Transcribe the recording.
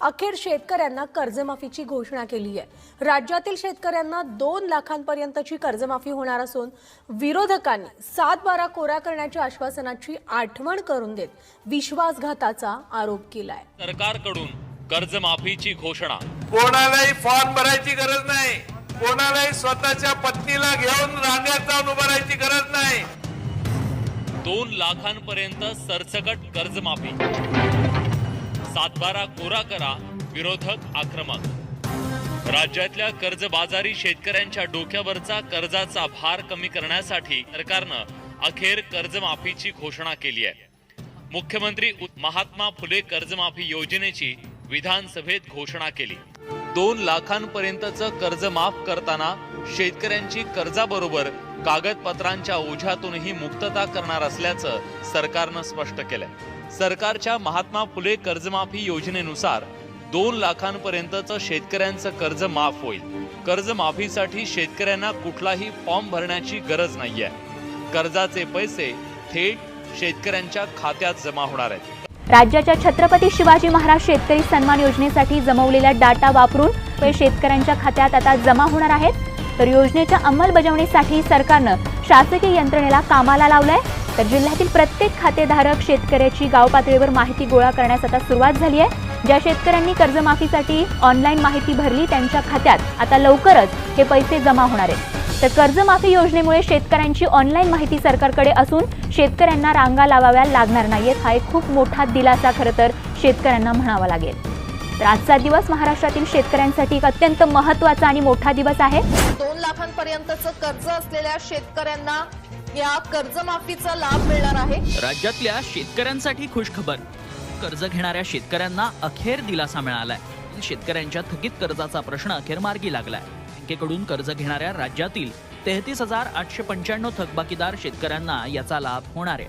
अखेर शेतकऱ्यांना कर्जमाफीची घोषणा केली आहे. राज्यातील शेतकऱ्यांना दोन लाखांपर्यंतची कर्जमाफी होणार असून विरोधकांनी सात बारा कोरा करण्याच्या आश्वासनाची आठवण करून देत विश्वासघाताचा आरोप केलाय. सरकारकडून कर्जमाफीची घोषणा. कोणालाही फॉर्म भरायची गरज नाही. कोणालाही स्वतःच्या पत्नीला घेऊन रांगेत जाऊन उभं राहायची गरज नाही. दोन लाखांपर्यंत सरसकट कर्जमाफी. सातबारा कोरा करा विरोधक आक्रमक. राज्यातल्या कर्जबाजारी शेतकऱ्यांच्या डोक्यावरचा कर्जाचा भार कमी करण्यासाठी सरकारनं अखेर कर्जमाफीची घोषणा केली आहे. मुख्यमंत्री महात्मा फुले कर्जमाफी योजनेची विधानसभेत घोषणा केली. दोन लाखांपर्यंतचं कर्ज माफ करताना शेतकऱ्यांची कर्जाबरोबर कागदपत्रांच्या ओझ्यातूनही मुक्तता करणार असल्याचं सरकारनं स्पष्ट केलंय. सरकारच्या महात्मा फुले कर्जमाफी योजनेनुसार दोन लाखांपर्यंतचं शेतकऱ्यांचं कर्ज माफ होईल. कर्जमाफीसाठी शेतकऱ्यांना कुठलाही फॉर्म भरण्याची गरज नाहीये. कर्जाचे पैसे थेट शेतकऱ्यांच्या खात्यात जमा होणार आहेत. राज्याच्या छत्रपती शिवाजी महाराज शेतकरी सन्मान योजनेसाठी जमवलेला डाटा वापरून ते शेतकऱ्यांच्या खात्यात आता जमा होणार आहेत. तर योजनेच्या अंमलबजावणीसाठी सरकारनं शासकीय यंत्रणेला कामाला लावलंय. तर जिल्ह्यातील प्रत्येक खातेधारक शेतकऱ्याची गाव पातळीवर माहिती गोळा करण्यास आता सुरुवात झाली आहे. ज्या शेतकऱ्यांनी कर्जमाफीसाठी ऑनलाईन माहिती भरली त्यांच्या खात्यात आता लवकरच हे पैसे जमा होणार आहेत. तर कर्जमाफी योजनेमुळे शेतकऱ्यांची ऑनलाईन माहिती सरकारकडे असून शेतकऱ्यांना रांगा लावाव्या लागणार नाहीयेत हा एक खूप मोठा दिलासा खरं तर शेतकऱ्यांना म्हणावा लागेल. तर आजचा दिवस महाराष्ट्रातील शेतकऱ्यांसाठी एक अत्यंत महत्त्वाचा आणि मोठा दिवस आहे. दोन लाखांपर्यंतचं कर्ज असलेल्या शेतकऱ्यांना या कर्जमाफीचा लाभ मिळणार आहे. राज्यातल्या शेतकऱ्यांसाठी खुशखबर. कर्ज घेणाऱ्या शेतकऱ्यांना अखेर दिलासा मिळालाय. शेतकऱ्यांच्या थकीत कर्जाचा प्रश्न अखेर मार्गी लागलाय. बँकेकडून कर्ज घेणाऱ्या राज्यातील तेहतीस हजार आठशे पंच्याण्णव थकबाकीदार शेतकऱ्यांना याचा लाभ होणार आहे.